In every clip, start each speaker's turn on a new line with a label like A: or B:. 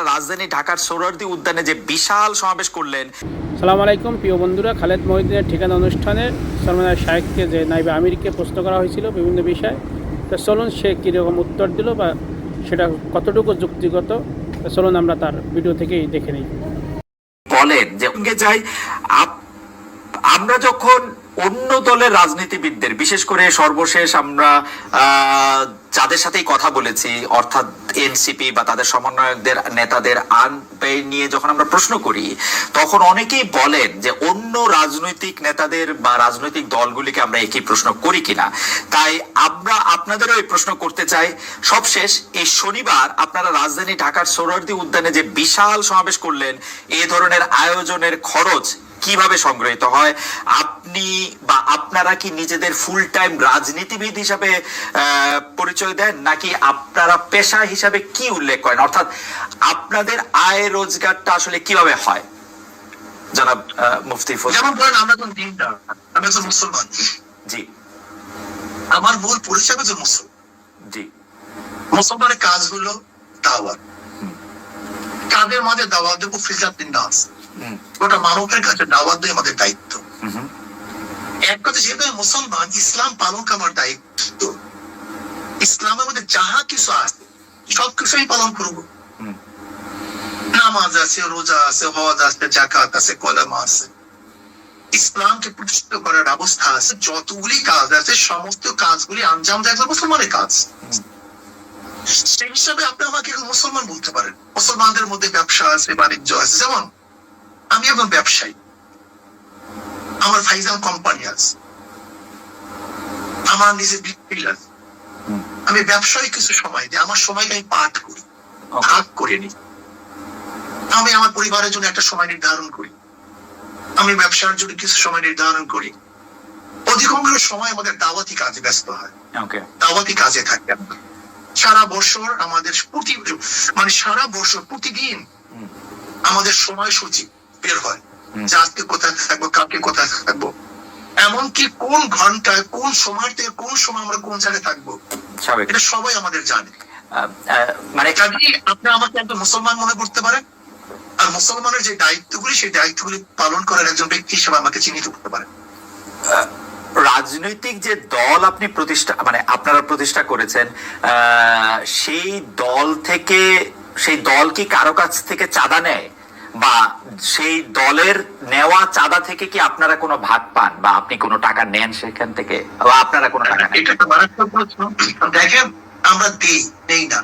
A: রাজধানী ঢাকার সোহরাওয়ার্দী উদ্যানে যে বিশাল সমাবেশ করলেন।
B: সালাম আলাইকুম প্রিয় বন্ধুরা। খালেদ মহিউদ্দিনের ঠিকানা অনুষ্ঠানে সলমান শাহেককে যে নাইবে আমিরকে প্রশ্ন করা হয়েছিল বিভিন্ন বিষয়ে তো চলুন সে কীরকম উত্তর দিল বা সেটা কতটুকু যুক্তিগত চলুন আমরা তার ভিডিও থেকেই দেখে নিই।
A: বলেন যে যাই আমরা যখন অন্য দলের রাজনীতিবিদদের বিশেষ করে সর্বশেষ আমরা যাদের সাথেই কথা বলেছি, অর্থাৎ এনসিপি বা তাদের সমন্বয়কদের, নেতাদের আন নিয়ে যখন আমরা প্রশ্ন করি, তখন অনেকেই বলেন যে অন্য রাজনৈতিক নেতাদের বা রাজনৈতিক দলগুলিকে আমরা একই প্রশ্ন করি কিনা। তাই আমরা আপনাদেরও এই প্রশ্ন করতে চাই। সবশেষ, এই শনিবার আপনারা রাজধানী ঢাকার সোহরাওয়ার্দী উদ্যানে যে বিশাল সমাবেশ করলেন, এ ধরনের আয়োজনের খরচ কীভাবে সংগৃহীত হয়? আপনি বা আপনারা কি নিজেদের ফুল টাইম রাজনীতিবিদ হিসাবে পরিচয় দেন? নাকি আপনারা পেশা হিসাবে কি উল্লেখ করেন? অর্থাৎ আপনাদের আয় রোজগারটা আসলে কীভাবে হয়? জনাব মুফতি
C: যেমন ধরেন আমরা এখন দিনটা আমি একজন মুসলমান।
A: জি।
C: আমার মূল পরিচয় একজন মুসলমান।
A: জি।
C: মুসলমানের কাজ হলো দাওয়াত। কাদের মাঝে দাওয়াত দেবো ফিজার দিন নাস। গোটা মানবের কাছে দাওয়াত দেয় আমাদের দায়িত্ব। এক কথা যেহেতু মুসলমান ইসলাম পালন করা আমার দায়িত্ব। ইসলামের মধ্যে যাহা কিছু আছে সবকিছু আমি পালন করব। নামাজ আছে রোজা আছে হজ আছে জাকাত আছে কলমা আছে। ইসলামকে প্রতিষ্ঠিত করার ব্যবস্থা আছে যতগুলি কাজ আছে সমস্ত কাজগুলি আঞ্জাম দেয় মুসলমানের কাজ। সেই হিসাবে আপনি আমাকে মুসলমান বলতে পারেন। মুসলমানদের মধ্যে ব্যবসা আছে বাণিজ্য আছে। যেমন আমি একজন ব্যবসায়ী। আমার ফাইজান কোম্পানি আছে। আমার নিজে বিক্রি আছে। আমি ব্যবসায় কিছু সময় দিই। আমার সময়কে আমি পাঠ করি ভাগ করে নিই। আমি আমার পরিবারের জন্য একটা সময় নির্ধারণ করি। আমি ব্যবসার জন্য কিছু সময় নির্ধারণ করি। অধিকাংশ সময় আমাদের দাওয়াতি কাজে ব্যস্ত হয়। দাওয়াতি কাজে থাকি। সারা বছর আমাদের প্রতি মানে সারা বছর প্রতিদিন। আমাদের সময়সূচি বের হয় যে আজকে কোথায় থাকব কালকে কোথায় থাকব। এমনকি কোন ঘন্টায় কোন সময় থেকে কোন সময় আমরা কোন জায়গায় থাকব এটা সবাই আমাদের জানে।
A: মানে
C: কাজে আপনি আমাকে একজন মুসলমান মনে করতে পারেন? আর মুসলমানের যে দায়িত্বগুলি সেই দায়িত্বগুলি পালন করার একজন ব্যক্তি হিসেবে আমাকে চিহ্নিত করতে পারেন।
A: রাজনৈতিক যে দল আপনি প্রতিষ্ঠা মানে আপনারা প্রতিষ্ঠা করেছেন সেই দল থেকে সেই দল কি কারও কাছ থেকে চাঁদা নেয়? বা সেই দলের নেওয়া চাঁদা থেকে কি আপনারা কোনো ভাগ পান? বা আপনি কোনো টাকা নেন সেখান থেকে? বা আপনারা কোনো টাকা
C: এটা মারাত্মক প্রশ্ন। দেখেন আমরা দেই নেই না।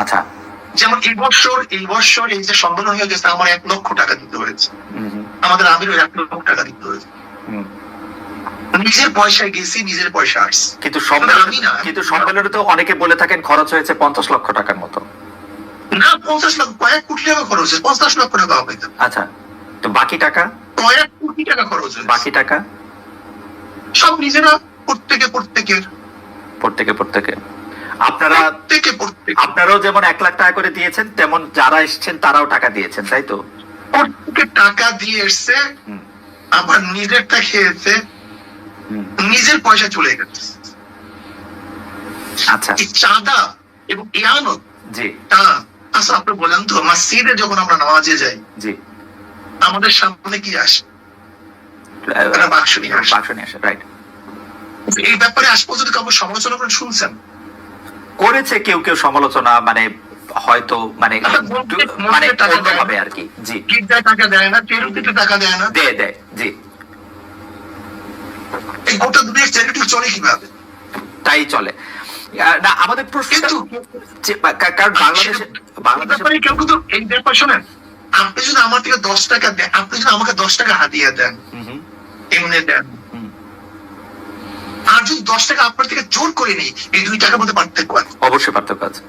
A: আচ্ছা।
C: যেমন এই বছর এই বছর এই যে সম্মেলন হয়ে গেছে আমার এক লক্ষ টাকা দিতে হয়েছে। আমাদের আমিরও এক লক্ষ টাকা দিতে হয়েছে। নিজের পয়সায় গেছি নিজের পয়সা আসছি।
A: কিন্তু সম্মেলন। কিন্তু সম্মেলনে তো অনেকে বলে থাকেন খরচ হয়েছে পঞ্চাশ লক্ষ টাকার মতো।
C: না পঞ্চাশ লক্ষ কয়েক কোটি টাকা খরচ হয়েছে পঞ্চাশ লক্ষ টাকা হবে।
A: আচ্ছা তো বাকি টাকা?
C: কয়েক কোটি টাকা খরচ হয়েছে।
A: বাকি টাকা?
C: সব নিজেরা প্রত্যেকে প্রত্যেকের
A: প্রত্যেকে প্রত্যেকে। আপনারা আপনারাও যেমন এক লাখ টাকা করে দিয়েছেন তেমন যারা এসছেন তারাও টাকা দিয়েছেন তাই তো?
C: প্রত্যেকে টাকা দিয়ে এসছে আবার নিজেরটা খেয়েছে। নিজের পয়সা চলে গেছে।
A: আচ্ছা।
C: এই চাঁদা এবং ইয়ানত
A: জি।
C: তা আচ্ছা আপনি বলেন তো মসজিদে যখন আমরা নামাজে যাই
A: জি।
C: আমাদের সামনে কি আসে? বাক্স নিয়ে আসে।
A: বাক্স নিয়ে আসে রাইট
C: এই ব্যাপারে আজ পর্যন্ত কাউকে সমালোচনা করে শুনছেন?
A: করেছে কেউ কেউ সমালোচনা মানে হয়তো মানে
C: আচ্ছা,
A: মানে
C: টাকা দেয় না?
A: আর কি জি।
C: টাকা দেয় না চ্যারিটিতে টাকা দেয় না।
A: দেয় দেয় জি।
C: গোটা দুনিয়ার চ্যারিটি চলে কীভাবে?
A: তাই চলে। না আমাদের প্রশ্ন কারণ বাংলাদেশে
C: এই
A: বাংলাদেশে
C: ব্যাপারে কেউ কিন্তু এই ব্যাপার শোনেন আপনি যদি আমার থেকে দশ টাকা দেন আপনি যদি আমাকে দশ টাকা হাতিয়ে দেন এমনি দেন। আর যদি দশ টাকা আপনার থেকে জোর করে নিই এই দুই টাকার মধ্যে পার্থক্য আছে?
A: অবশ্যই পার্থক্য আছে।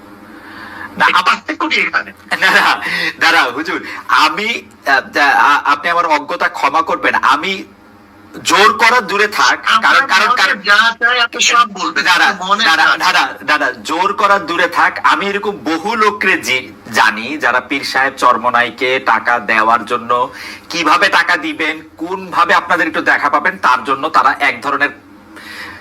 A: হুজুর আমি আপনি আমার অজ্ঞতা ক্ষমা করবেন। আমি জোর করা দূরে থাক। কারণ কারণ কারণ
C: সব বলবে
A: দাদা দাদা দাদা দাদা জোর করা দূরে থাক। আমি এরকম বহু লোকের জানি যারা পীর সাহেব চর্মনাইকে টাকা দেওয়ার জন্য কীভাবে টাকা দিবেন কোন ভাবে আপনাদের একটু দেখা পাবেন তার জন্য তারা এক ধরনের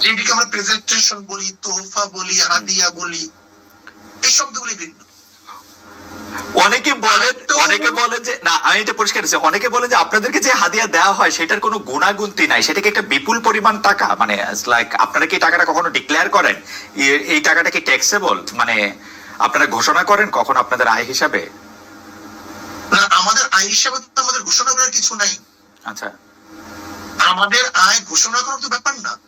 C: যেটিকে আমরা প্রেজেন্টেশন বলি তোহফা বলি হাদিয়া বলি এই শব্দগুলি ভিন্ন।
A: অনেকে বলেন
C: তো-
A: অনেকে বলেন যে না আমি এটা পরিষ্কার করছি। অনেকে বলেন যে আপনাদেরকে যে হাদিয়া দেওয়া হয় সেটার কোনো নাই। সেটা কি একটা বিপুল পরিমাণ টাকা মানে লাইক আপনারা কি টাকাটা কখনো ডিক্লেয়ার করেন? এই টাকাটা কি ট্যাক্সেবল মানে আপনারা ঘোষণা করেন কখন আপনাদের আয় হিসাবে?
C: না আমাদের আয় হিসাবে তো আমাদের ঘোষণা করার কিছু নাই।
A: আচ্ছা।
C: আমাদের আয় ঘোষণা করার তো ব্যাপার না।